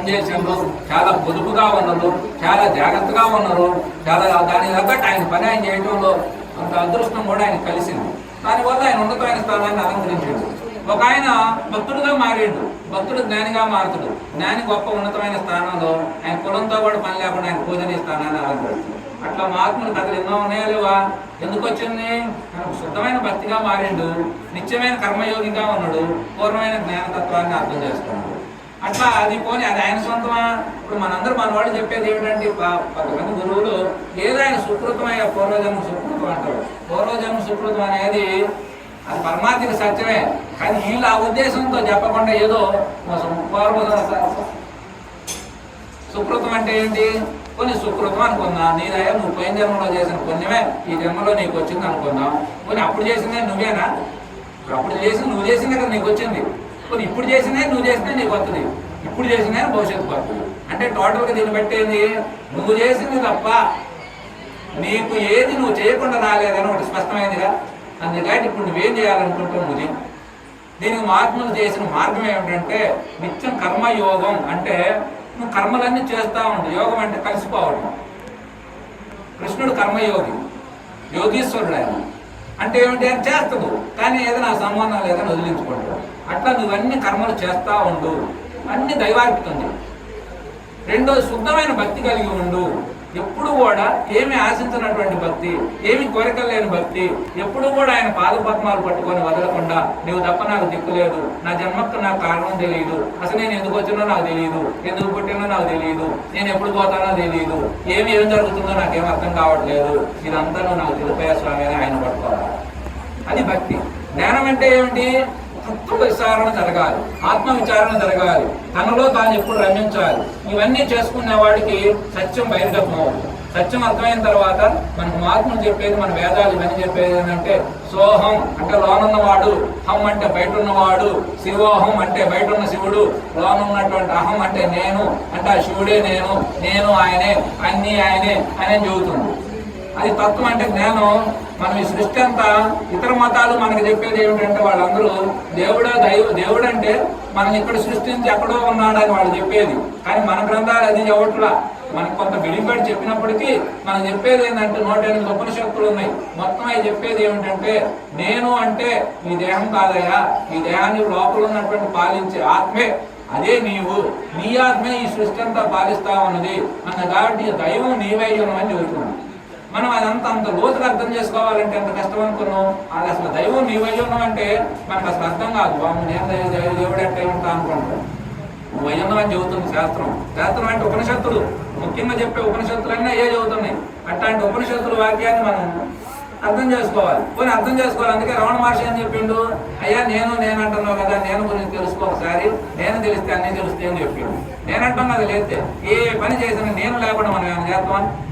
పనిచేసిండ్రు చాలా పొదుపుగా ఉన్నారు చాలా జాగ్రత్తగా ఉన్నారు చాలా దానికి తగ్గట్టు ఆయన పని ఆయన చేయడంలో అంత అదృష్టం కూడా ఆయన కలిసింది. దానివల్ల ఆయన ఉన్నతమైన స్థానాన్ని అలంకరించాడు. ఒక ఆయన భక్తుడుగా మారాడు భక్తుడు జ్ఞానిగా మారుతుడు. జ్ఞాని గొప్ప ఉన్నతమైన స్థానంలో ఆయన కులంతో కూడా పని లేకుండా ఆయన పూజనీయ స్థానాన్ని అలంకరిస్తాడు అట్లా మహాత్ములు కథలు ఎన్నో ఉన్నాయా లేవా? ఎందుకు వచ్చింది? శుద్ధమైన భక్తిగా మారిండు నిత్యమైన కర్మయోగిగా ఉన్నాడు పూర్ణమైన జ్ఞానతత్వాన్ని అర్థం చేసుకున్నాడు. అట్లా అది పోనీ అది ఆయన సొంతమా? ఇప్పుడు మనందరూ మన వాళ్ళు చెప్పేది ఏమిటంటే ప- పదకొండు గురువులు ఏదో ఆయన సుకృతమైన పూర్వజన్మ సుకృతం అంటారు. పూర్వజన్మ సుకృతం అనేది అది పరమాత్మకి సత్యమే. కానీ వీళ్ళు ఆ ఉద్దేశంతో చెప్పకుండా ఏదో పూర్వజన్మ సుకృతం అంటే ఏంటి? కొన్ని సుకృతం అనుకుందాం? నీదయ్యా నువ్వు పోయిన జన్మలో చేసిన పుణ్యమే. ఈ జన్మలో నీకు వచ్చింది అనుకుందాం. కొన్ని అప్పుడు చేసిందే నువ్వేనా? అప్పుడు చేసి నువ్వు చేసిందే కదా నీకు వచ్చింది. కొన్ని ఇప్పుడు చేసినే నువ్వు చేసినా నీకు వస్తుంది. ఇప్పుడు చేసినా భవిష్యత్తు వస్తుంది అంటే టోటల్గా దీన్ని పెట్టేది నువ్వు చేసింది తప్ప నీకు ఏది నువ్వు చేయకుండా రాలేదని ఒకటి స్పష్టమైందిగా. అందుకని ఇప్పుడు నువ్వేం చేయాలనుకుంటావు నువ్వు దీనికి మహాత్ములు చేసిన మార్గం ఏమిటంటే నిత్యం కర్మయోగం. అంటే నువ్వు కర్మలన్నీ చేస్తూ ఉంటావు యోగం అంటే కలిసిపోవడం. కృష్ణుడు కర్మయోగి యోగీశ్వరుడు ఆయన. అంటే ఏమిటి? అని చేస్తాడు. కానీ ఏదైనా సంబంధం లేదని వదిలించుకుంటాడు. అట్లా నువ్వన్నీ కర్మలు చేస్తూ ఉండు. అన్ని దైవార్పితం రెండో శుద్ధమైన భక్తి కలిగి ఉండు. ఎప్పుడు కూడా ఏమి ఆశించినటువంటి భక్తి ఏమి కోరికలు లేని భక్తి ఎప్పుడు కూడా ఆయన పాదపద్మాలు పట్టుకొని వదలకుండా నీవు తప్ప నాకు దిక్కు లేదు నా జన్మకు నాకు కారణం తెలియదు అసలు నేను ఎందుకు వచ్చినో నాకు తెలియదు ఎందుకు పుట్టినో నాకు తెలియదు నేను ఎప్పుడు పోతానో తెలియదు ఏమి ఏం జరుగుతుందో నాకేం అర్థం కావట్లేదు. ఇదంతా నాకు తెలిపే స్వామి అని ఆయన పట్టుకోవాలి. అది భక్తి. జ్ఞానం అంటే ఏమిటి? విచారణ జరగాలి ఆత్మ విచారణ జరగాలి తనలో తాను ఎప్పుడు రమించాలి. ఇవన్నీ చేసుకునే వాడికి సత్యం బహిర్గతం సత్యం అర్థమైన తర్వాత మనకు మహాత్ములు చెప్పేది మన వేదాలు ఇవన్నీ చెప్పేది ఏంటంటే సోహం అంటే లోనున్నవాడు హం అంటే బయట ఉన్నవాడు శివోహం అంటే బయట ఉన్న శివుడు లోనున్నటువంటి అహం అంటే నేను అంటే ఆ శివుడే నేను నేను ఆయనే అన్నీ ఆయనే అని చెబుతుంది. అది తత్వం అంటే జ్ఞానం. మనం ఈ సృష్టి అంతా ఇతర మతాలు మనకి చెప్పేది ఏమిటంటే వాళ్ళందరూ దేవుడా దైవ దేవుడు అంటే మనం ఇక్కడ సృష్టించి ఎక్కడో ఉన్నాడని వాళ్ళు చెప్పేది. కానీ మన గ్రంథాలు అది చెప్పట్లా మనకు కొంత విడిపడి చెప్పినప్పటికీ మనం చెప్పేది ఏంటంటే నూట ఎనిమిది ఉపనిషత్తులు ఉన్నాయి. మొత్తం అవి చెప్పేది ఏమిటంటే నేను అంటే ఈ దేహం కాదయ్యా. ఈ దేహాన్ని లోపల ఉన్నటువంటి పాలించే ఆత్మే అదే నీవు. నీ ఆత్మే ఈ సృష్టి అంతా పాలిస్తా ఉన్నది. అన్న కాబట్టి దైవం నీవై అని చెబుతున్నాను మనం అదంతా అంత లోతుగా అర్థం చేసుకోవాలంటే ఎంత కష్టం అనుకున్నాం? అది అసలు దైవం నీ వై ఉన్నామంటే మనకు అసలు అర్థం కాదు. బాబు నేను దైవ దేవుడు అంటే ఉంటా అనుకుంటాం నువ్వు చెబుతుంది శాస్త్రం. శాస్త్రం అంటే ఉపనిషత్తులు. ముఖ్యంగా చెప్పే ఉపనిషత్తులన్నీ ఏ చదువుతున్నాయి అట్లాంటి ఉపనిషత్తుల వాక్యాన్ని మనం అర్థం చేసుకోవాలి. పోనీ అర్థం చేసుకోవాలి. అందుకే రమణ మహర్షి అని చెప్పిండు? అయ్యా నేను నేను అంటున్నావు కదా నేను గురించి తెలుసుకో ఒకసారి. నేను తెలిస్తే అన్నీ తెలుస్తాయి అని చెప్పిండు. నేను అంటున్నా అది లేతే ఏ పని చేసినా నేను లేకుండా మనం ఏమైనా చేస్తామని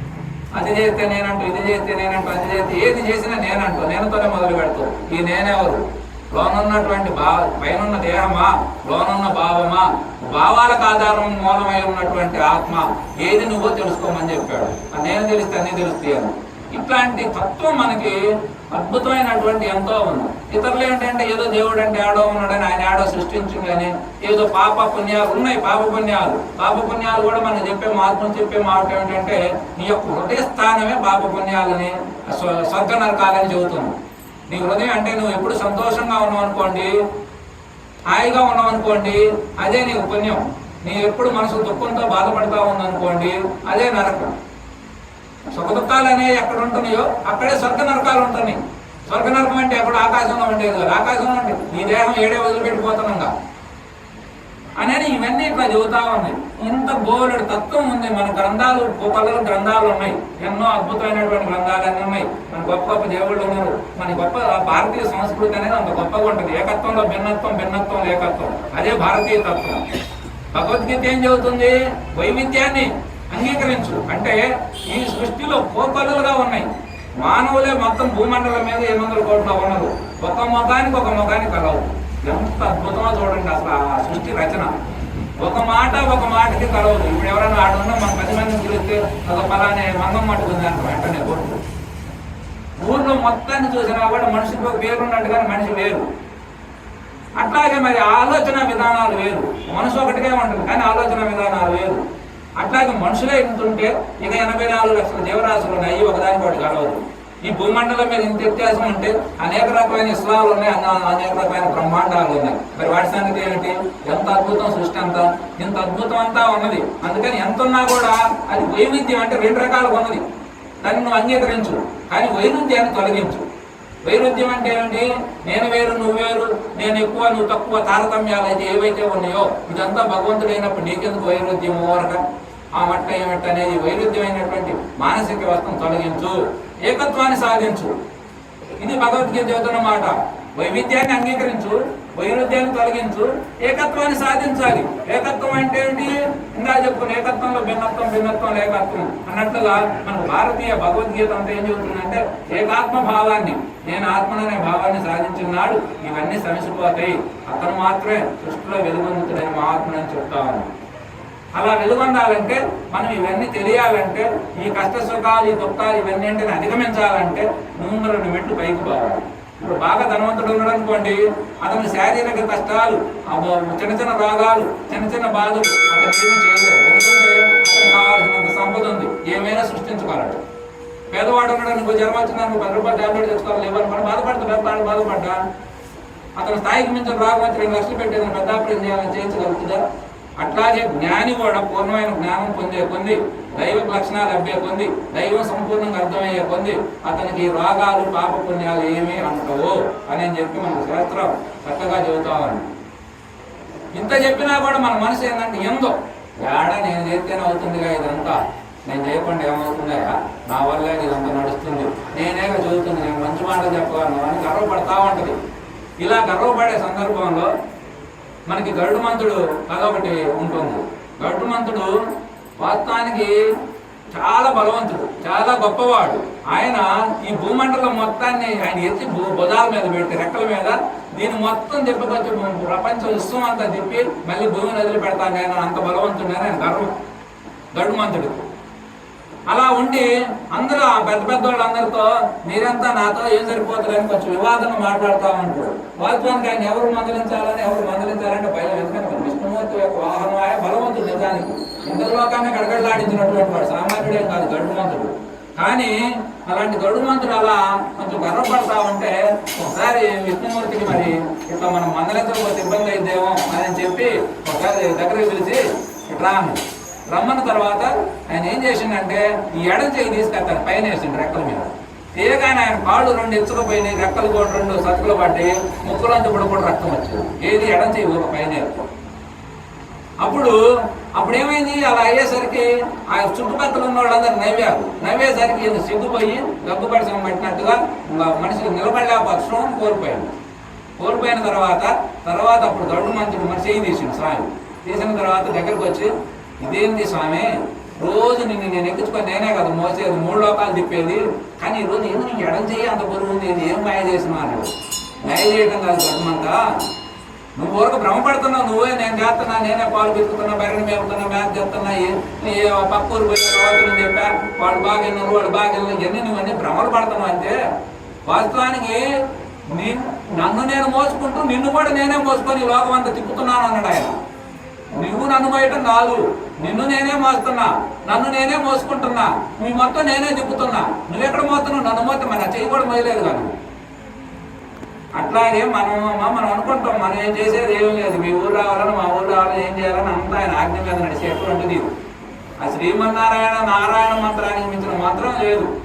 అది చేస్తే నేనంటూ ఇది చేస్తే నేనంటూ అది చేస్తే ఏది చేసినా నేనంటూ నేనుతోనే మొదలు పెడతావు ఈ నేనెవరు? లోనున్నటువంటి భావ పైనున్న దేహమా? లోనున్న భావమా? భావాలకు ఆధారం మూలమై ఉన్నటువంటి ఆత్మ. ఏది నువ్వో తెలుసుకోమని చెప్పాడు. నేను తెలిస్తే అన్నీ తెలుస్తాను ఇట్లాంటి తత్వం మనకి అద్భుతమైనటువంటి ఎంతో ఉంది. ఇతరులు ఏంటంటే ఏదో దేవుడు అంటే ఆడో ఉన్నాడని ఆయన ఆడో సృష్టించిందని ఏదో పాప పుణ్యాలు ఉన్నాయి పాప పుణ్యాలు. పాప పుణ్యాలు కూడా మనం చెప్పే మార్పులు చెప్పే మాట ఏంటంటే నీ యొక్క హృదయ స్థానమే పాప పుణ్యాలని స్వర్గ నరకాలని చెబుతుంది. నీ హృదయం అంటే నువ్వు ఎప్పుడు సంతోషంగా ఉన్నావు అనుకోండి హాయిగా ఉన్నావు అనుకోండి అదే నీకు పుణ్యం. నీ ఎప్పుడు మనసు దుఃఖంతో బాధపడతా ఉందనుకోండి అదే నరకం. సుఖ దుఃఖాలు అనేవి ఎక్కడ ఉంటున్నాయో అక్కడే స్వర్గ నరకాలు ఉంటున్నాయి. స్వర్గ నరకం అంటే ఎక్కడ ఆకాశంలో ఉండేది కాదు. ఆకాశంలో ఉంటే నీ దేహం ఏడే వదిలిపెట్టిపోతున్నాగా. అనేది ఇవన్నీ ఇట్లా చెబుతా ఉన్నాయి ఇంత బోలెడు తత్వం ఉంది. మన గ్రంథాలు గొప్పల గ్రంథాలు ఉన్నాయి. ఎన్నో అద్భుతమైనటువంటి గ్రంథాలు అన్నీ ఉన్నాయి. మన గొప్ప గొప్ప దేవుళ్ళు ఉన్నారు. మన గొప్ప భారతీయ సంస్కృతి అనేది అంత గొప్పగా ఉంటుంది. ఏకత్వంలో భిన్నత్వం భిన్నత్వం ఏకత్వం. అదే భారతీయ తత్వం. భగవద్గీత ఏం చెబుతుంది? వైవిధ్యాన్ని అంగీకరించు అంటే ఈ సృష్టిలో కోకొల్లలుగా ఉన్నాయి. మానవులే మొత్తం భూమండలం మీద ఎనిమిది వందల కోట్ల ఉన్నదు ఒక మతానికి ఒక మతానికి కలవు. ఎంత అద్భుతమో చూడండి అసలు ఆ సృష్టి రచన. ఒక మాట ఒక మాటకి కలవదు. ఇప్పుడు ఎవరైనా ఆడున్నా మన పది మందిని పిలిస్తే ఒక పలానే మందం మట్టుకుంది అంట వెంటనే కొట్టు. ఊర్లో మొత్తాన్ని చూసినా కూడా మనిషికి ఒక పేరు ఉన్నట్టుగానే మనిషి వేరు అట్లాగే మరి ఆలోచన విధానాలు వేరు. మనసు ఒకటిగా ఉంటుంది కానీ ఆలోచన విధానాలు వేరు. అట్లాగే మనుషులే ఇంతుంటే ఇక ఎనభై నాలుగు లక్షల జీవరాశులు ఉన్నాయి. ఒకదానికి ఒకటి కలవదు. ఈ భూమండలం మీద ఇంత వ్యత్యాసం ఉంటే అనేక రకమైన ఇస్లాలు ఉన్నాయి అన్న- అనేక రకమైన బ్రహ్మాండాలు ఉన్నాయి. మరి వాటి సంగతి ఏమిటి? ఎంత అద్భుతం సృష్టి అంతా? ఇంత అద్భుతం అంతా ఉన్నది. అందుకని ఎంత ఉన్నా కూడా అది వైవిధ్యం అంటే రెండు రకాలుగా ఉన్నది. దాన్ని నువ్వు అంగీకరించు. కానీ వైరుధ్యాన్ని తొలగించు. వైరుధ్యం అంటే ఏమిటి? నేను వేరు నువ్వు వేరు నేను ఎక్కువ నువ్వు తక్కువ తారతమ్యాలు అయితే ఏవైతే ఉన్నాయో ఇదంతా భగవంతుడైనప్పుడు నీకెందుకు వైరుధ్యం ఓరక ఆ మట్ట ఏమట్ట అనేది వైరుధ్యమైనటువంటి మానసిక వ్యవస్థను తొలగించు. ఏకత్వాన్ని సాధించు. ఇది భగవద్గీత చెబుతున్న మాట. వైవిధ్యాన్ని అంగీకరించు వైరుధ్యాన్ని తొలగించు ఏకత్వాన్ని సాధించాలి. ఏకత్వం అంటే ఏంటి? ఇందా చెప్పుకున్న ఏకత్వంలో భిన్నత్వం భిన్నత్వం ఏకత్వం అన్నట్లుగా మన భారతీయ భగవద్గీత అంతా ఏం చెబుతుందంటే ఏకాత్మ భావాన్ని నేను ఆత్మననే భావాన్ని సాధించిన నాడు ఇవన్నీ సమసిపోతాయి. అతను మాత్రమే సృష్టిలో వెలుగొందుతుడని మహాత్ముడని చెప్తాను అలా వెలుగొందాలంటే మనం ఇవన్నీ తెలియాలంటే ఈ కష్ట సుఖాలు ఈ దుఃఖాలు ఇవన్నీ అంటే అధిగమించాలంటే నూనె రెండు మెట్లు పైకి పోవాలి. ఇప్పుడు బాగా ధనవంతుడు ఉన్నాడు అనుకోండి అతని శారీరక కష్టాలు చిన్న చిన్న రోగాలు చిన్న చిన్న బాధలు అతను ఏమీ చేయలేదు. ఎందుకంటే అతనికి కావాల్సినంత సంపద ఉంది. ఏమైనా సృష్టించుకోవాలి. పేదవాడు ఉన్నాడు అనుకో జ్వరం పది రూపాయలు టాబ్లెట్ తెచ్చుకోవాలి ఇవ్వాలి మనం బాధపడ్డా. అతను స్థాయికి మించిన రాకపోతే రెండు లక్షలు పెట్టేది పెద్ద ఆపరేషన్ చేయాలని చేయించగలుగుతుందా? అట్లాగే జ్ఞాని కూడా పూర్ణమైన జ్ఞానం పొందే కొంది దైవ లక్షణాలు అబ్బే కొంది దైవం సంపూర్ణంగా అర్థమయ్యే కొంది అతనికి రాగాలు పాప పుణ్యాలు ఏమీ అంటవు అని చెప్పి మన శాస్త్రం చక్కగా చెబుతామని ఇంత చెప్పినా కూడా మన మనసు ఏంటంటే ఎందో? ఏడ నేను చేస్తేనే అవుతుందిగా ఇదంతా? నేను చేయకుండా ఏమవుతున్నాయా నా వల్లే ఇదంతా నడుస్తుంది. నేనేగా చదువుతుంది నేను మంచి మాటలు చెప్పగలను అని గర్వపడతా ఉంటుంది. ఇలా గర్వపడే సందర్భంలో మనకి గరుడుమంతుడు ఒకటి ఉంటుంది. గరుడుమంతుడు వాస్తవానికి చాలా బలవంతుడు చాలా గొప్పవాడు. ఆయన ఈ భూమండలం మొత్తాన్ని ఆయన ఎత్తి భూ భుజాల మీద పెడితే రెక్కల మీద దీన్ని మొత్తం తిప్పకొచ్చి ప్రపంచం విశ్వం అంతా తిప్పి మళ్ళీ భూమిని వదిలి పెడతాను ఆయన అంత బలవంతుడు ఆయన గర్వం. గరుడుమంతుడు. అలా ఉండి అందరూ ఆ పెద్ద పెద్ద వాళ్ళందరితో మీరంతా నాతో ఏం సరిపోతుందని కొంచెం వివాదం మాట్లాడుతూ ఉంటారు వాస్తవానికి ఆయన ఎవరు మందలించాలని ఎవరు మందలించాలంటే భయం. ఎందుకంటే విష్ణుమూర్తి యొక్క వాహనం ఆయన బలవంతుడు నిజానికి. ఇంద్రలోకాన్ని గడగడలాడించినటువంటి వాడు సామాన్యుడే కాదు గడుమంతుడు కానీ అలాంటి గడుమంతుడు అలా కొంచెం గర్వపడతా ఉంటే ఒకసారి విష్ణుమూర్తికి మరి ఇట్లా మనం మందలించకపోతే ఇబ్బంది అయిద్దేమో అని చెప్పి ఒకసారి దగ్గరికి పిలిచి ఇట్లా రమ్మన్న తర్వాత ఆయన ఏం చేసిండంటే ఈ ఎడం చేయి తీసుకెళ్తాను పైన వేసిండు రెక్కల మీద. తీయగానే ఆయన కాళ్ళు రెండు ఎత్తుకుపోయినాయి రెక్కలు కూడా రెండు సతుకులు పడ్డాయి ముక్కులంతా కూడా కూడా రక్తం వచ్చింది. ఏది ఎడం చేయి ఒక పైన అప్పుడు అప్పుడు ఏమైంది? అలా అయ్యేసరికి ఆ చుట్టుపక్కల ఉన్న వాళ్ళందరూ నవ్వారు. నవ్వేసరికి ఈయన సిగ్గుపోయి దగ్గుపడిసం పట్టినట్టుగా పెట్టినట్టుగా మనిషికి నిలబడలేకపోవడం కోల్పోయాడు కోల్పోయిన తర్వాత తర్వాత అప్పుడు గరుడు మంత్రుడు మనిషి ఏం తీసిండు స్వామి తీసిన తర్వాత దగ్గరకు వచ్చి ఇదేంది స్వామి? రోజు నిన్ను నేను ఎక్కించుకొని నేనే కదా మోసేది మూడు లోకాలు తిప్పేది. కానీ ఈరోజు రోజు నీకు ఎడం చెయ్యి అంత బరువు ఉంది? ఏం మాయ చేసినా మాయ చేయడం కాదు ధర్మంగా నువ్వు ఊరకు భ్రమపడుతున్నావు నువ్వే నేను చేస్తున్నా నేనే పాలు పితుకుతున్నా బయట మేపుతున్నా మేత చేస్తున్నా ఏ- పక్క ఊరు పోయిన రోజులు చెప్పా వాడు బాగా విన్నారు వాడు బాగా వెళ్ళిన ఇవన్నీ నువ్వు భ్రమలు పడుతున్నావు అంటే వాస్తవానికి నిన్ను నన్ను నేను మోసుకుంటూ నిన్ను కూడా నేనే మోసుకొని ఈ లోకం అంతా తిప్పుతున్నాను అన్నాడు ఆయన. నువ్వు నన్ను బయట నాలుగు నిన్ను నేనే మోస్తున్నా. నన్ను నేనే మోసుకుంటున్నా. మీ మొత్తం నేనే తిప్పుతున్నా నువ్వెక్కడ మోస్తున్నావు? నన్ను మోస్తే మన చెయ్యి కూడా మోయలేదు కానీ అట్లాగే మనం మనం అనుకుంటాం మనం ఏం చేసేది ఏం లేదు. మీ ఊరు రావాలని మా ఊరు రావాలని ఏం చేయాలని అంతా ఆయన ఆజ్ఞ మీద నడిచేటువంటిది ఆ శ్రీమన్నారాయణ నారాయణ మంత్రానికి మించిన మంత్రం లేదు.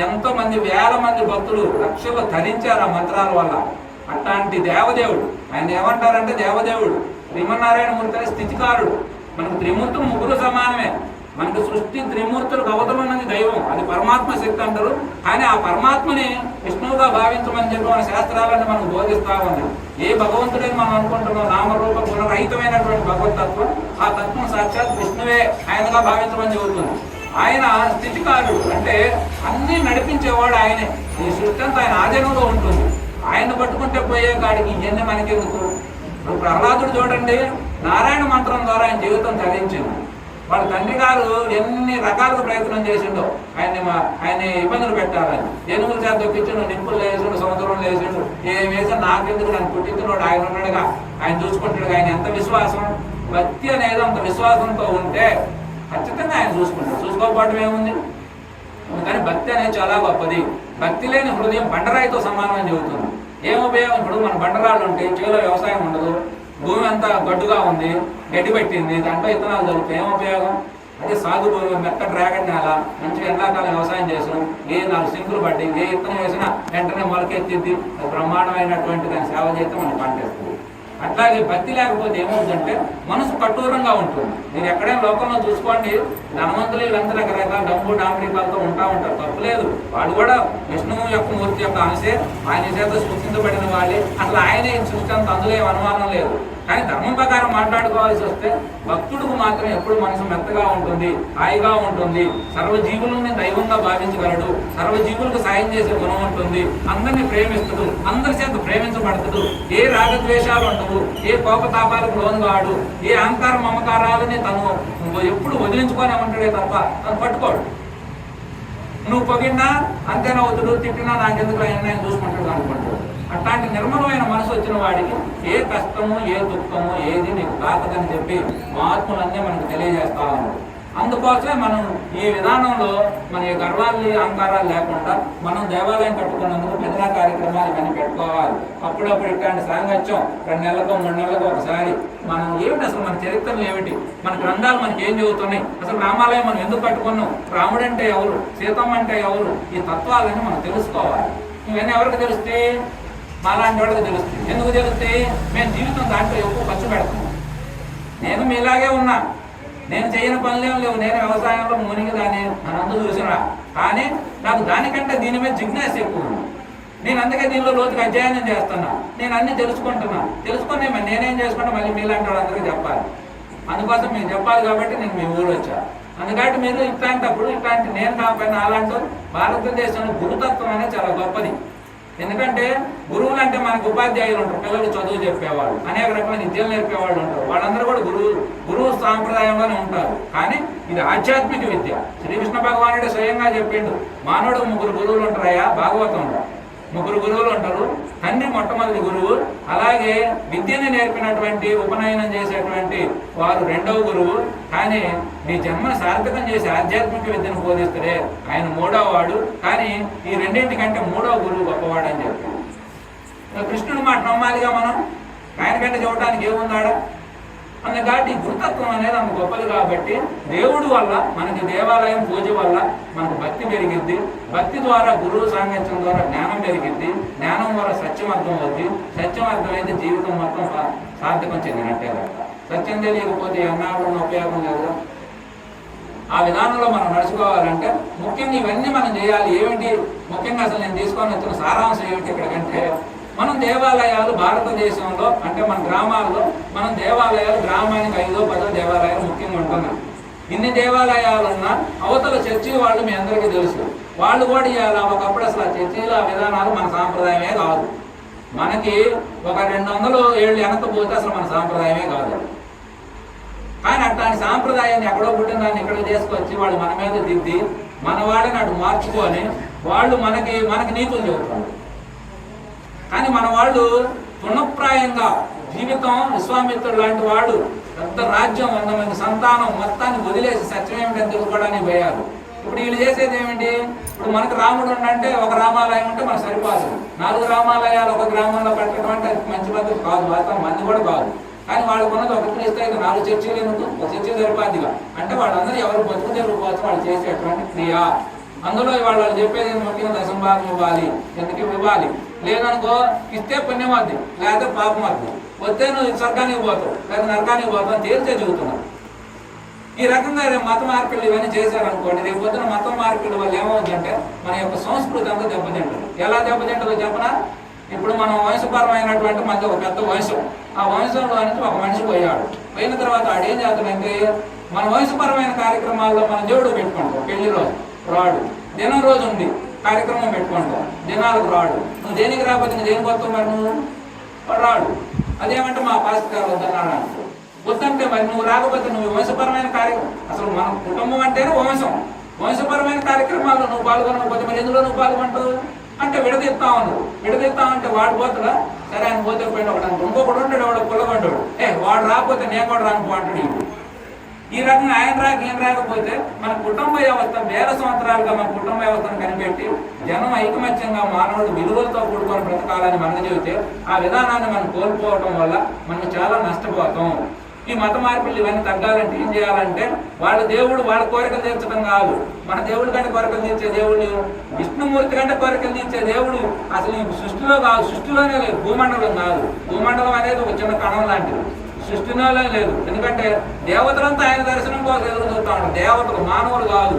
ఎంతో మంది వేల మంది భక్తులు లక్షలు ధరించారు ఆ మంత్రాల వల్ల. అట్లాంటి దేవదేవుడు. ఆయన ఏమంటారంటే దేవదేవుడు శ్రీమన్నారాయణ మూర్తి అనే స్థితికారుడు. మనకు త్రిమూర్తులు ముగ్గురు సమానమే. మనకు సృష్టి త్రిమూర్తులు అవతల దైవం. అది పరమాత్మ శక్తి అంటారు. కానీ ఆ పరమాత్మని విష్ణువుగా భావించమని చెప్పి మన శాస్త్రాలను మనం బోధిస్తా ఉన్నాయి ఏ భగవంతుడని మనం అనుకుంటున్నాం? నామరూప గుణరహితమైనటువంటి భగవతత్వం. ఆ తత్వం సాక్షాత్ విష్ణువే. ఆయనగా భావించమని చెబుతుంది ఆయన స్థితికారుడు. అంటే అన్నీ నడిపించేవాడు ఆయనే. ఈ సృష్టి అంతా ఆయన ఆధీనంలో ఉంటుంది. ఆయన పట్టుకుంటే పోయే కాడికి ఇవన్నీ మనకెందుకు? ఇప్పుడు ప్రహ్లాదుడు చూడండి నారాయణ మంత్రం ద్వారా ఆయన జీవితం తరించింది వాళ్ళ తండ్రి గారు ఎన్ని రకాలుగా ప్రయత్నం చేసిండో ఆయన్ని మా ఆయన ఇబ్బందులు పెట్టాలని. ఎనుగులు చేత దొక్కించిండు నిప్పులు వేసిండు సముద్రంలో వేసిండు ఏం వేసి నాకెందుకు నన్ను పుట్టించినోడు ఆయన ఉన్నాడుగా. ఆయన చూసుకుంటాడు ఆయన ఎంత విశ్వాసం? భక్తి అనేది అంత విశ్వాసంతో ఉంటే ఖచ్చితంగా ఆయన చూసుకుంటాడు. చూసుకోకపోవడం ఏముంది? కానీ భక్తి అనేది చాలా గొప్పది. భక్తి లేని హృదయం బండరాయితో సమానమని చెబుతుంది ఏం ఉపయోగం ఇప్పుడు మన బండరాళ్ళు ఉంటే చేలో వ్యవసాయం ఉండదు భూమి అంతా గడ్డుగా ఉంది గడ్డి పెట్టింది దాంట్లో ఇత్తనాలు దొరుకుతాయి ఏం ఉపయోగం? అదే సాగు భూమి మెత్త డ్రాగన్ నేల మంచిగా ఎండాకాలం వ్యవసాయం చేసినాం ఏ నాలుగు సింకులు పడ్డాయి ఏ ఇత్తనం వేసినా వెంటనే మొలకెత్తిద్ది. బ్రహ్మాండమైనటువంటి దాని సేవ చేస్తే మనం పంటేస్తుంది అట్లాగే భక్తి లేకపోతే ఏమవుతుందంటే మనసు కఠోరంగా ఉంటుంది. మీరు ఎక్కడైనా లోకంలో చూసుకోండి ధనవంతులు వీళ్ళంతా రకరకాల డబ్బు డాంబరికాలతో ఉంటా ఉంటారు. తప్పులేదు వాళ్ళు కూడా విష్ణువు యొక్క మూర్తి యొక్క అంశే ఆయన చేత సృష్టించబడిన వాళ్ళే. అట్లా ఆయనే ఈ సృష్టి అంత అందులో ఏం అనుమానం లేదు. కానీ ధర్మం ప్రకారం మాట్లాడుకోవాల్సి వస్తే భక్తుడికి మాత్రం ఎప్పుడు మనసు మెత్తగా ఉంటుంది హాయిగా ఉంటుంది. సర్వజీవులని దైవంగా భావించగలడు. సర్వజీవులకు సాయం చేసే గుణం ఉంటుంది. అందరిని ప్రేమిస్తుడు అందరి చేత ప్రేమించబడతాడు. ఏ రాగద్వేషాలు ఉండవు ఏ కోపతాపాలకు లోను కాడు ఏ అహంకార మమకారాలని తను ఎప్పుడు వదిలించుకొని ఉంటాడే తప్ప తను పట్టుకోడు. నువ్వు పొగిడినా అంతేనవుతుడు తిట్టినా నాకెందుకు ఆయన చూసుకుంటాడు అనుకుంటాడు. అట్లాంటి నిర్మలమైన మనసు వచ్చిన వాడికి ఏ కష్టము ఏ దుఃఖము ఏది నీకు కాకదని చెప్పి మహాత్ములన్నీ మనకు తెలియజేస్తా ఉన్నారు అందుకోసమే మనం ఈ విధానంలో మన ఈ గర్వాలు అహంకారాలు లేకుండా మనం దేవాలయం కట్టుకున్నందుకు పెద్ద కార్యక్రమాలు ఇవన్నీ పెట్టుకోవాలి. అప్పుడప్పుడు ఇట్లాంటి సాంగత్యం రెండు నెలలకు మూడు నెలలకు ఒకసారి మనం ఏమిటి అసలు మన చరిత్రలు ఏమిటి? మన గ్రంథాలు మనకి ఏం చెబుతున్నాయి? అసలు రామాలయం మనం ఎందుకు కట్టుకున్నాం? రాముడు అంటే ఎవరు? సీతమ్మ అంటే ఎవరు? ఈ తత్వాలని మనం తెలుసుకోవాలి. ఇవన్నీ ఎవరికి తెలిస్తే మాలాంటి వాళ్ళకి తెలుస్తుంది. ఎందుకు తెలుస్తాయి మేము జీవితం దాంట్లో ఎక్కువ ఖర్చు పెడతాం. నేను మీలాగే ఉన్నా. నేను చేయని పనులేం లేవు. నేను వ్యవసాయంలో మునిగిదాన్ని మనందరూ చూసినా. కానీ నాకు దానికంటే దీని మీద జిజ్ఞాస ఎక్కువ నేను అందుకే దీనిలో లోతుగా అధ్యయనం చేస్తున్నా. నేను అన్ని తెలుసుకుంటున్నాను తెలుసుకునే నేనేం చేసుకుంటా మళ్ళీ మీలాంటి వాళ్ళందరికీ చెప్పాలి. అందుకోసం మీరు చెప్పాలి కాబట్టి నేను మీ ఊరు వచ్చాను అందుకంటే మీరు ఇట్లాంటప్పుడు ఇట్లాంటి నేను కాకపోయినా అలాంటి భారతదేశంలో గురుతత్వం అనేది చాలా గొప్పది. ఎందుకంటే గురువులు అంటే మనకు ఉపాధ్యాయులు ఉంటారు పిల్లలు చదువు చెప్పేవాళ్ళు అనేక రకమైన విద్యలు నేర్పేవాళ్ళు ఉంటారు. వాళ్ళందరూ కూడా గురువు గురువు సాంప్రదాయంలోనే ఉంటారు. కానీ ఇది ఆధ్యాత్మిక విద్య. శ్రీకృష్ణ భగవానుడు స్వయంగా చెప్పిండు మానవుడు ముగ్గురు గురువులు ఉంటారయ్యా భాగవతంలో. ముగ్గురు గురువులు ఉంటారు. తండ్రి మొట్టమొదటి గురువు. అలాగే విద్యను నేర్పినటువంటి ఉపనయనం చేసేటువంటి వారు రెండవ గురువు. కానీ నీ జన్మను సార్థకం చేసి ఆధ్యాత్మిక విద్యను బోధిస్తే ఆయన మూడవ వాడు. కానీ ఈ రెండింటికంటే మూడవ గురువు గొప్పవాడు అని చెప్పారు కృష్ణుడు మాట నమ్మాలిగా మనం? ఆయన కంటే చూడటానికి ఏముందాడా అందుకని గురుతత్వం అనేది అంత గొప్పది కాబట్టి దేవుడు వల్ల మనకి దేవాలయం పూజ వల్ల మనకు భక్తి పెరిగిద్ది. భక్తి ద్వారా గురువు సాంగత్యం ద్వారా జ్ఞానం పెరిగిద్ది. జ్ఞానం ద్వారా సత్యం అర్థం అవుద్ది సత్యం అర్థమైతే జీవితం మొత్తం సా- సార్థకం చెందినట్టే సత్యం తెలియకపోతే ఎన్నాళ్ళు ఉపయోగం లేదు ఆ విధానంలో మనం నడుచుకోవాలంటే ముఖ్యంగా ఇవన్నీ మనం చేయాలి. ఏమిటి? ముఖ్యంగా అసలు నేను తీసుకొని వచ్చిన సారాంశం ఏమిటి ఇక్కడికంటే మనం దేవాలయాలు భారతదేశంలో అంటే మన గ్రామాల్లో మనం దేవాలయాలు గ్రామానికి ఐదో పదో దేవాలయాలు ముఖ్యంగా ఉంటున్నాం ఇన్ని దేవాలయాలు ఉన్నా అవతల చర్చి వాళ్ళు మీ అందరికీ తెలుసు. వాళ్ళు కూడా ఇవాళ ఒకప్పుడు అసలు ఆ చర్చిల విధానాలు మన సాంప్రదాయమే కాదు. మనకి ఒక రెండు వందలు ఏళ్ళు వెనకపోతే అసలు మన సాంప్రదాయమే కాదు. కానీ అట్లాంటి సాంప్రదాయాన్ని ఎక్కడో పుట్టిన దాన్ని ఇక్కడ తీసుకొచ్చి వాళ్ళు మన మీద దిద్ది మన వాడిని అటు మార్చుకొని వాళ్ళు మనకి మనకి నీతులు చెబుతారు కానీ మన వాళ్ళు తృణప్రాయంగా జీవితం విశ్వామిత్రుడు లాంటి వాడు పెద్ద రాజ్యం వంద మంది సంతానం మొత్తాన్ని వదిలేసి సత్యం ఏమిటని తెలుసుకోవడానికి పోయారు. ఇప్పుడు వీళ్ళు చేసేది ఏమిటి? ఇప్పుడు మనకు రాముడు ఉండంటే ఒక రామాలయం ఉంటే మనకు సరిపోదు. నాలుగు రామాలయాలు ఒక గ్రామంలో పెట్టడం అంటే మంచి పద్ధతి కాదు. వాస్తవం మంది కూడా కాదు. కానీ వాళ్ళకు ఉన్నది ఒక క్రీస్తు నాలుగు చర్చలు ఎందుకు? ఒక చర్చ సరిపోద్దిగా. అంటే వాళ్ళందరూ ఎవరు బతుకు తెరువు కోసం వాళ్ళు చేసేటువంటి క్రియ. అందులో వాళ్ళు వాళ్ళు చెప్పేది ఏంటి ముఖ్యంగా దశంభాగం ఇవ్వాలి ఎందుకు ఇవ్వాలి. లేదనుకో ఇస్తే పుణ్యం వద్ది లేకపోతే పాపం వద్దు వస్తే నువ్వు స్వర్గానికి పోతావు లేదా నరకానికి పోతావు అని తేల్చే చెబుతున్నావు. ఈ రకంగా రేపు మత మార్పిడి ఇవన్నీ చేశారనుకోండి రేపు పొద్దున మత మార్పిడి వల్ల ఏమవుతుందంటే మన యొక్క సంస్కృతి అంతా దెబ్బతింటుంది. ఎలా దెబ్బతింటుందో చెప్పనా? ఇప్పుడు మనం వంశపరమైనటువంటి మనది ఒక పెద్ద వంశం. ఆ వంశంలో నుంచి ఒక మనిషి పోయాడు. పోయిన తర్వాత ఆడు ఏం చేస్తాడంటే మన వంశపరమైన కార్యక్రమాల్లో మనం దేవుడు పెట్టుకుంటాం పెళ్ళి రోజు రాడు. దినం రోజు ఉంది. కార్యక్రమం పెట్టుకుంటాం. జనాలకు రాడు. నువ్వు దేనికి రాకపోతే నువ్వు దేనికి వస్తావు మరి నువ్వు? రాడు. అదేమంటే మా పాస్టర్ గారు వద్దన్నాడు అంటాడు వద్దంటే మరి నువ్వు రాకపోతే నువ్వు వంశపరమైన కార్యక్రమం అసలు మన కుటుంబం అంటేనే వంశం. వంశపరమైన కార్యక్రమాల్లో నువ్వు పాల్గొనకపోతే మరి ఎందులో నువ్వు పాల్గొంటావు? అంటే విడదీస్తా నువ్వు విడదిక్కుతావుంటే వాడు పోతున్నా సరే ఆయన పోతే పోయిన ఒకటి అనుకో. ఇంకొకడు ఉంటాడు వాడు పుల్లగొంటాడు ఏ వాడు రాకపోతే నేను కూడా రాను అంటాడు ఈ రకంగా ఆయన రాక ఏం రాకపోతే మన కుటుంబ వ్యవస్థ వేల సంవత్సరాలుగా మన కుటుంబ వ్యవస్థను కనిపెట్టి జనం ఐకమత్యంగా మానవుడు విలువలతో కూడుకొని బ్రతకాలని మనకు చెబితే ఆ విధానాన్ని మనం కోల్పోవటం వల్ల మనం చాలా నష్టపోతాం. ఈ మత మార్పులు ఇవన్నీ తగ్గాలంటే ఏం చేయాలంటే వాళ్ళ దేవుడు వాళ్ళ కోరికలు తీర్చడం కాదు. మన దేవుడి కంటే కోరికలు తీర్చే దేవుడు విష్ణుమూర్తి కంటే కోరికలు తీర్చే దేవుడు అసలు ఈ సృష్టిలో కాదు సృష్టిలోనే లేదు భూమండలం కాదు. భూమండలం అనేది ఒక చిన్న కణం లాంటిది. సృష్టినాలే లేదు. ఎందుకంటే దేవతలంతా ఆయన దర్శనం కోసం ఎదురు దేవతలు మానవులు కాదు.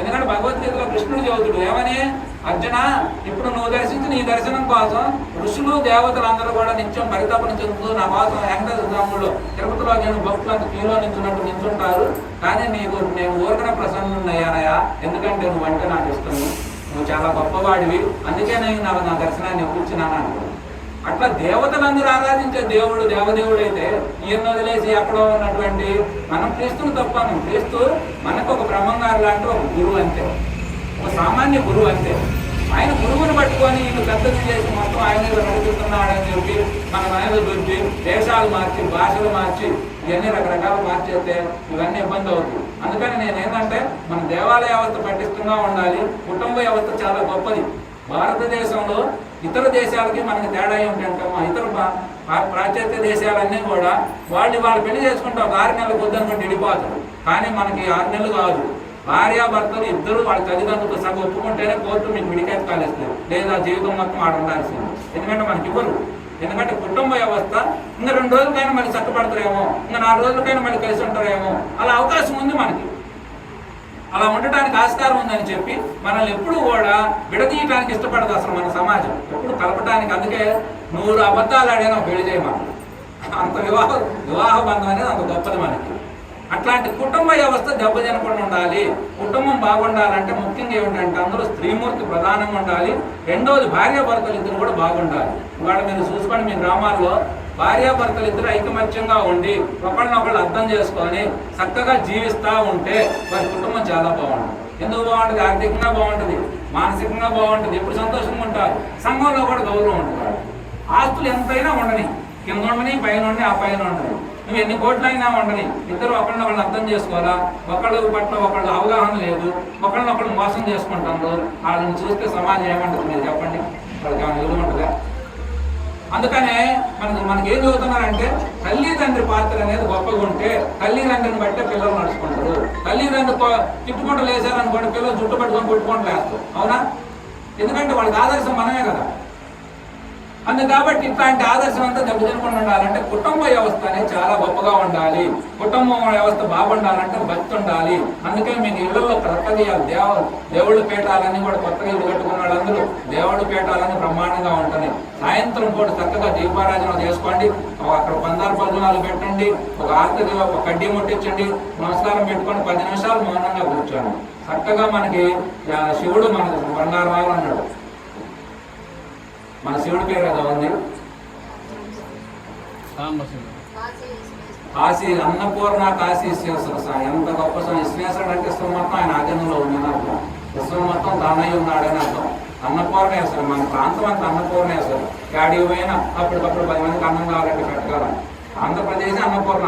ఎందుకంటే భగవద్గీతలో కృష్ణుడు చదువుతుడు ఏమని? అర్జున ఇప్పుడు నువ్వు దర్శించి నీ దర్శనం కోసం ఋషులు దేవతలు అందరూ కూడా నిత్యం పరితాపన చెందుతూ నా కోసం వెంకటేశ్వర స్వాములు తిరుపతిలో నేను భక్తులంతా క్యూలో నించున్నట్టు నించుంటారు. కానీ నీకు నేను ఊరకన ప్రసన్నయ్యానయా ఎందుకంటే నువ్వు అంటే నాకు ఇష్టం నువ్వు చాలా గొప్పవాడివి. అందుకే నేను నాకు నా దర్శనాన్ని కూర్చున్నాను అనుకో అట్లా దేవతలందరూ ఆరాధించే దేవుడు దేవదేవుడు అయితే ఈయన వదిలేసి ఎక్కడో ఉన్నటువంటి మనం క్రీస్తుని తప్పను. క్రీస్తు మనకు ఒక బ్రహ్మంగారు లాంటి ఒక గురువు అంతే. ఒక సామాన్య గురువు అంతే. ఆయన గురువుని పట్టుకొని ఈయన పెద్దది చేసి మొత్తం ఆయన నడుపుతున్నాడని చెప్పి మన ఆయన దొరికి దేశాలు మార్చి భాషలు మార్చి ఇవన్నీ రకరకాలు మార్చేస్తే ఇవన్నీ ఇబ్బంది అవుతుంది. అందుకని నేను ఏంటంటే మన దేవాలయ వ్యవస్థ పటిష్టంగా ఉండాలి. కుటుంబ వ్యవస్థ చాలా గొప్పది. భారతదేశంలో ఇతర దేశాలకి మనకి తేడా ఏమిటంటే ఇతర పా- పాశ్చాత్య దేశాలన్నీ కూడా వాళ్ళు వాళ్ళు పెళ్ళి చేసుకుంటాం ఆరు నెలలు వద్దనుకుంటే వెళ్ళిపోతారు. కానీ మనకి ఆరు నెలలు కాదు. భార్యాభర్తలు ఇద్దరు వాళ్ళ తల్లిదండ్రులతో సగం ఒప్పుకుంటేనే కోర్టు మీకు విడికేట్ కాలేస్తారు లేదా జీవితం మొత్తం ఆడ ఉండాల్సింది. ఎందుకంటే మనకి ఇవ్వరు. ఎందుకంటే కుటుంబ వ్యవస్థ ఇంకా రెండు రోజులకైనా మళ్ళీ చక్కపడతారేమో ఇంకా నాలుగు రోజులకైనా మళ్ళీ కలిసి ఉంటారేమో. అలా అవకాశం ఉంది మనకి. అలా ఉండటానికి ఆస్కారం ఉందని చెప్పి మనల్ని ఎప్పుడు కూడా విడదీయటానికి ఇష్టపడదు అసలు మన సమాజం. ఎప్పుడు కలపటానికి అందుకే నూరు అబద్ధాలు ఆడైనా పెళ్ళి చేయమని అంత వివాహ వివాహ బంధం అనేది అంత గొప్పది మనకి. అట్లాంటి కుటుంబ వ్యవస్థ దెబ్బతినకుండా ఉండాలి. కుటుంబం బాగుండాలంటే ముఖ్యంగా ఏమిటంటే అందరూ స్త్రీమూర్తి ప్రధానంగా ఉండాలి. రెండోది భార్యాభర్తలు ఇద్దరు కూడా బాగుండాలి. ఇవాళ మీరు చూసుకోండి మీ గ్రామాల్లో భార్యాభర్తలు ఇద్దరు ఐకమత్యంగా ఉండి ఒకళ్ళనొకళ్ళు అర్థం చేసుకొని చక్కగా జీవిస్తూ ఉంటే వారి కుటుంబం చాలా బాగుంటుంది. ఎందుకు బాగుంటుంది? ఆర్థికంగా బాగుంటుంది మానసికంగా బాగుంటుంది ఎప్పుడు సంతోషంగా ఉంటారు? సంఘంలో కూడా గౌరవం ఉంటుంది. ఆస్తులు ఎంతైనా ఉండని కింద ఉండని పైన ఉండని ఆ పైన ఉండని. నువ్వు ఎన్ని కోట్లైనా ఉండని ఇద్దరు ఒకళ్ళని ఒకళ్ళు అర్థం చేసుకోవాలా? ఒకళ్ళు పట్ల ఒకళ్ళు అవగాహన లేదు ఒకళ్ళని ఒకళ్ళు మోసం చేసుకుంటారు వాళ్ళని చూస్తే సమాజం ఏమంటుంది? మీరు చెప్పండి. వాళ్ళకి ఏమైనా విలువ ఉంటుందా? అందుకనే మనకి మనకి ఏం చదువుతున్నారంటే తల్లిదండ్రి పాత్ర అనేది గొప్పగా ఉంటే తల్లిదండ్రిని బట్టే పిల్లలు నడుచుకుంటారు. తల్లిదండ్రి కొ- తిట్టుకుంటూ లేచారనుకోండి పిల్లలు జుట్టు పట్టుకొని కొట్టుకుంటూ లేస్తారు. అవునా? ఎందుకంటే వాళ్ళకి ఆదర్శం మనమే కదా. అందు కాబట్టి ఇట్లాంటి ఆదర్శం అంతా దెబ్బతినకుండా ఉండాలంటే కుటుంబ వ్యవస్థ అనేది చాలా గొప్పగా ఉండాలి. కుటుంబ వ్యవస్థ బాగుండాలంటే భక్తి ఉండాలి. అందుకే మీకు ఇళ్ళలో కొత్తగా దేవ దేవుళ్ళు పీఠాలన్నీ కూడా కొత్తగా ఇల్లు కట్టుకున్న వాళ్ళందరూ దేవుడు పీఠాలన్నీ బ్రహ్మాండంగా ఉంటాయి సాయంత్రం పూట చక్కగా దీపారాధన చేసుకోండి. అక్కడ పందారు భోజనాలు పెట్టండి. ఒక ఆర్తి ఒక కడ్డీ ముట్టించండి. నమస్కారం పెట్టుకొని పది నిమిషాలు మౌనంగా కూర్చోండి. చక్కగా మనకి శివుడు మనకు బంగారు వారు అన్నాడు. మన శివుడి పేరు కదా ఉంది. కాశీ అన్నపూర్ణ కాశీ విశ్వేశ్వర స్వామి ఎంత గొప్ప స్వామి విశ్వేశ్వరుడు అంటే విశ్వం మొత్తం ఆయన ఆధీనంలో ఉందని అర్థం విశ్వం మొత్తం తానయ్య ఉన్నాడని అర్థం. అన్నపూర్ణేశ్వరం మన ప్రాంతం అంతా అన్నపూర్ణేశ్వరం గాడి పోయినా అప్పటికప్పుడు పది మందికి అన్నం కావాలంటే పెట్టగలం. ఆంధ్రప్రదేశ్ అన్నపూర్ణ.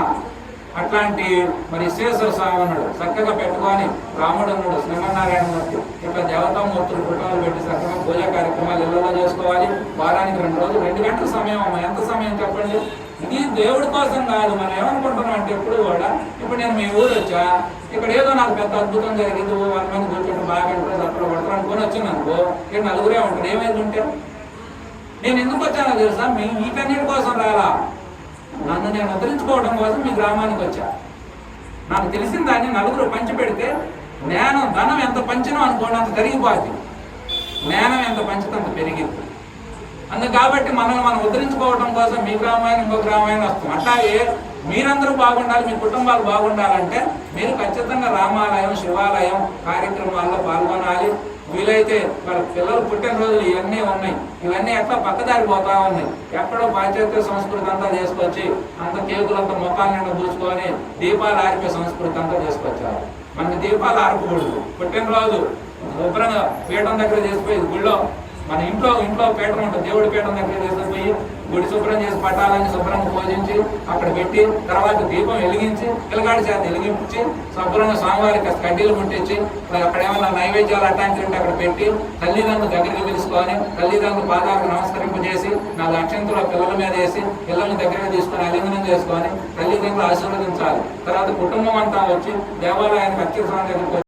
అట్లాంటి మరి విశ్వేశ్వర స్వామి అన్నాడు చక్కగా పెట్టుకొని రాముడు అన్నాడు శ్రీమన్నారాయణ మూర్తి ఇట్లా దేవతామూర్తులు కుటుంబాలు పెట్టి చక్కగా పూజా కార్యక్రమాలు ఇళ్ళలో చేసుకోవాలి. వారానికి రెండు రోజులు రెండు గంటల సమయం అమ్మ ఎంత సమయం చెప్పండి? ఇది దేవుడి కోసం కాదు మనం ఏమనుకుంటున్నాం అంటే ఎప్పుడు కూడా ఇప్పుడు నేను మీ ఊరు వచ్చా ఇక్కడ ఏదో నాకు పెద్ద అద్భుతం జరిగింది ఓ వంద మంది కూర్చుంటే బాగా ఉంటుంది అక్కడ పడతాను అనుకుని వచ్చింది అనుకో ఇక్కడ నలుగురే ఉంటారు ఏమైంది ఉంటే? నేను ఎందుకు వచ్చానో తెలుసా? మీ వీటన్నిటి కోసం రాలా. నన్ను నేను ముద్రించుకోవడం కోసం మీ గ్రామానికి వచ్చా. నాకు తెలిసిన దాన్ని నలుగురు పంచిపెడితే జ్ఞానం ధనం ఎంత పంచినో అనుకోండి అంత కరిగిపోద్ది జ్ఞానం ఎంత పంచితే అంత పెరిగింది అందుకు కాబట్టి మనల్ని మనం ఉద్ధరించుకోవడం కోసం మీ గ్రామాన్ని ఇంకో గ్రామాన్ని వస్తాం. అట్లాగే మీరందరూ బాగుండాలి మీ కుటుంబాలు బాగుండాలంటే మీరు ఖచ్చితంగా రామాలయం శివాలయం కార్యక్రమాల్లో పాల్గొనాలి. వీలైతే వాళ్ళ పిల్లలు పుట్టినరోజులు ఇవన్నీ ఉన్నాయి. ఇవన్నీ ఎట్లా పక్కదారి పోతా ఉన్నాయి? ఎక్కడో పాశ్చాత్య సంస్కృతి అంతా తీసుకొచ్చి అంత కేకులంతా ముఖాలు నిండా పూసుకొని దీపాలు ఆరిపే సంస్కృతి అంతా తీసుకొచ్చారు. మనకి దీపాలు ఆరకూడదు పుట్టినరోజు శుభ్రంగా పీఠం దగ్గర చేసిపోయి గుళ్ళో మన ఇంట్లో ఇంట్లో పీఠం ఉంటుంది. దేవుడి పీఠం దగ్గర తీసుకుపోయి గుడి శుభ్రం చేసి పట్టాలని శుభ్రంగా పూజించి అక్కడ పెట్టి తర్వాత దీపం వెలిగించి పిల్లగాడి చేత వెలిగించి శుభ్రంగా స్వామివారికి కడ్డీలు ముట్టించి అక్కడ ఏమైనా నైవేద్యాలు అట్లాంటివి ఉంటే అక్కడ పెట్టి తల్లిదండ్రులు దగ్గరికి పిలుచుకొని తల్లిదండ్రులు పాదాలకు నమస్కరింపజేసి నా లక్ష్యంతో పిల్లల మీద వేసి పిల్లల్ని దగ్గరగా తీసుకొని అలింగనం చేసుకొని తల్లిదండ్రులు ఆశీర్వదించాలి. తర్వాత కుటుంబం అంతా వచ్చి దేవాలయానికి అత్యుత్సవం దగ్గరికి